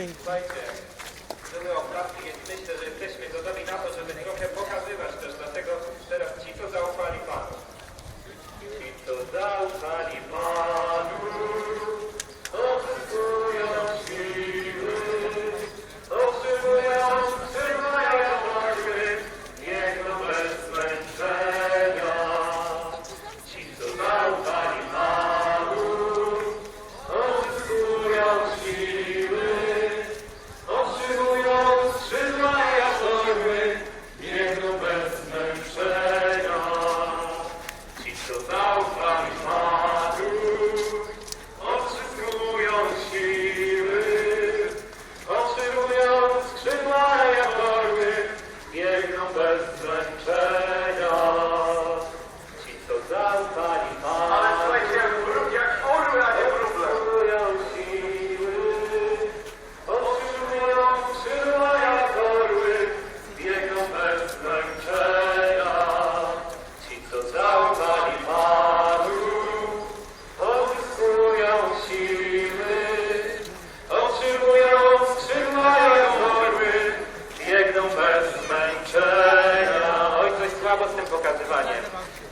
Dzięki. Były oklaski, więc myślę, że jesteśmy gotowi na to, żeby trochę pokazywać też, dlatego teraz ci, co założyli,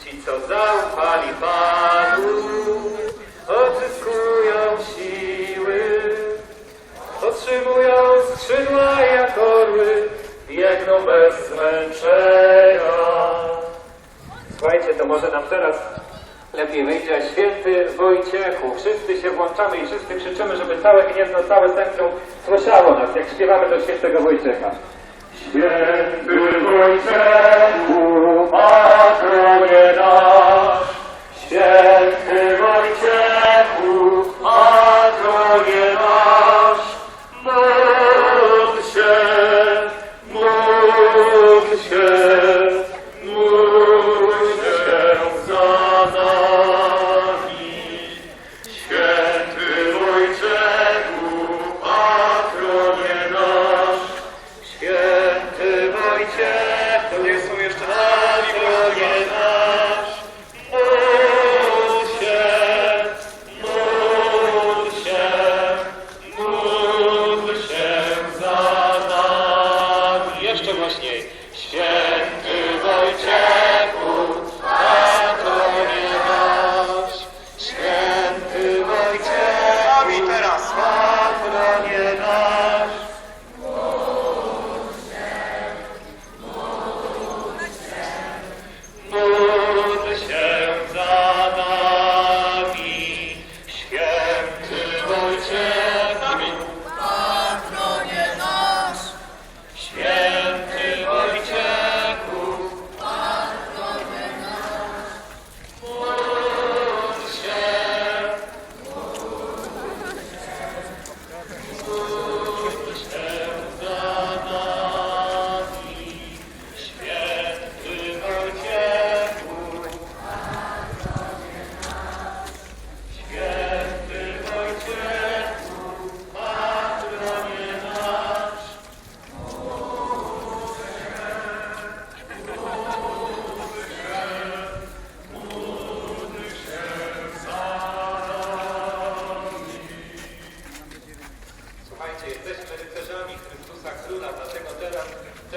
Ci, co zaufali Panu, odzyskują siły, otrzymują skrzydła jak orły, biegną bez zmęczenia. Słuchajcie, to może nam teraz lepiej wyjdzie święty Wojciechu. Wszyscy się włączamy i wszyscy krzyczymy, żeby całe gniezno, całe centrum słyszało nas, jak śpiewamy do świętego Wojciecha. Święty patronie Ojcze,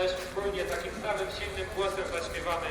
też wspólnie takim samym silnym głosem zaśpiewamy.